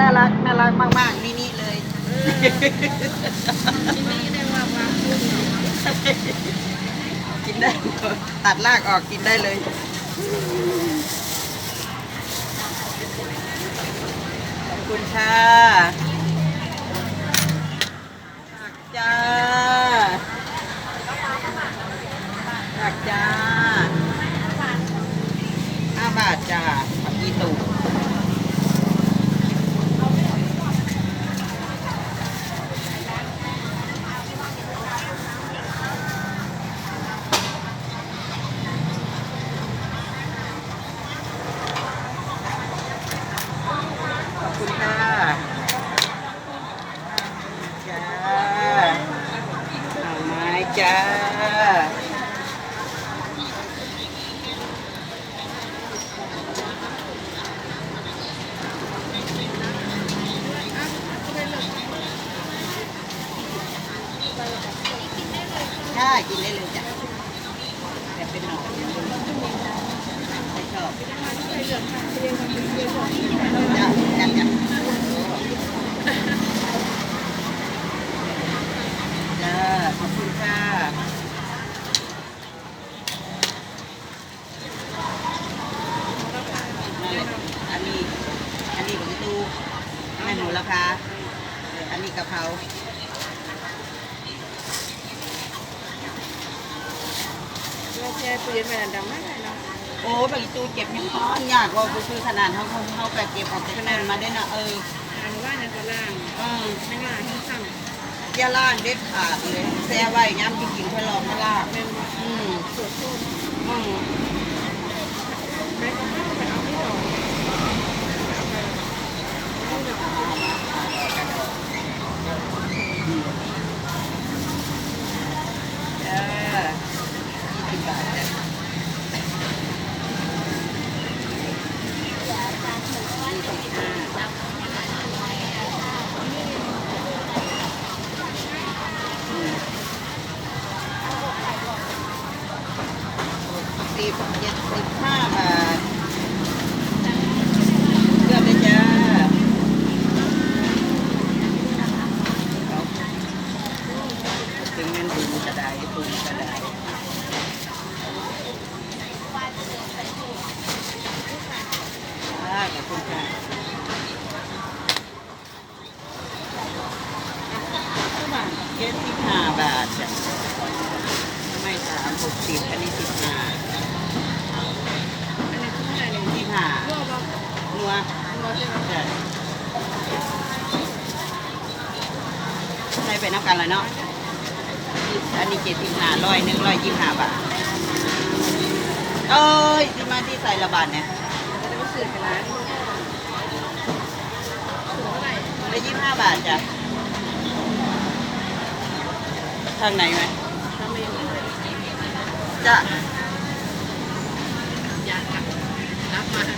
น่ารักน่ารักมากๆมินิเลยที่นี่ได้ว่าว่าพูดกินได้ตัดรากออกกินได้เลยขอบคุณค่ะผักจ้าผักจ้าห้าบาทจ้าผักอีตูขอบคุณค่ะจ้าหน่อไม้ จ้าใช่กินได้เลยจ้ะแต่เป็นหน่อไม่ชอบจ้ะจ้ะจ้ะจ้าขอบคุณค่ะอันนี้ อันนี้ของตู้แม่ห นูราคาอันนี้กะเพราเราแช่ตู้เย็นไว้ดำไม่ได้เนาะโอ้บางตู้เก็บยังพอนยากว่าคือขนาดเขาคงเขาไปเก็บออกจากนั้นมาได้นะเออทานว่านั่นก็ล่างเออไม่ล่างให้ซ้อย่าล่างเด็ดขาดเลยแซ่ไว้ย้ำจริงๆค่อยลองมาล่างำเป็นอืมสดทุกอืม ไปก็เข้าไปเอาที่ดอก จ้ายี่สิบบาทจ้ะยี่สิบห้า สิบเจ็ดสิบห้าบาทเลือกเลยจ้าถึงเงินถุงกระไดถุงกระไดอ่าขอบคุณค่ะเจ็ดสิบห้าบาทจ้ะไม่สามหกสิบอันนี้สิบห้า อันนี้คือเท่าไหร่เนี่ย สิบห้า รัวบ่ นั วใช่ไหมจ้ะใส่ไปน้ำกันเลยเนาะอันนี้เจ็ดสิบห้าร้อยหนึ่งร้อยยี่สิบห้าบาทเอ้ยที่มาที่ใส่ระบาดเนี่ยจะได้ว่าสื่อกันร้านสื่อเท่าไหร่ได้ยี่สิบห้าบาทจ้ะทางไหนไหมทำเองจะอยากรับมา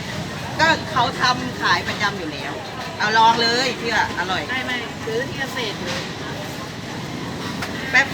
ก็เขาทำขายประจำอยู่แล้ว เอาลองเลยเพื่ออร่อยได้ไหมซื้อที่เกษตรเลยแป๊บ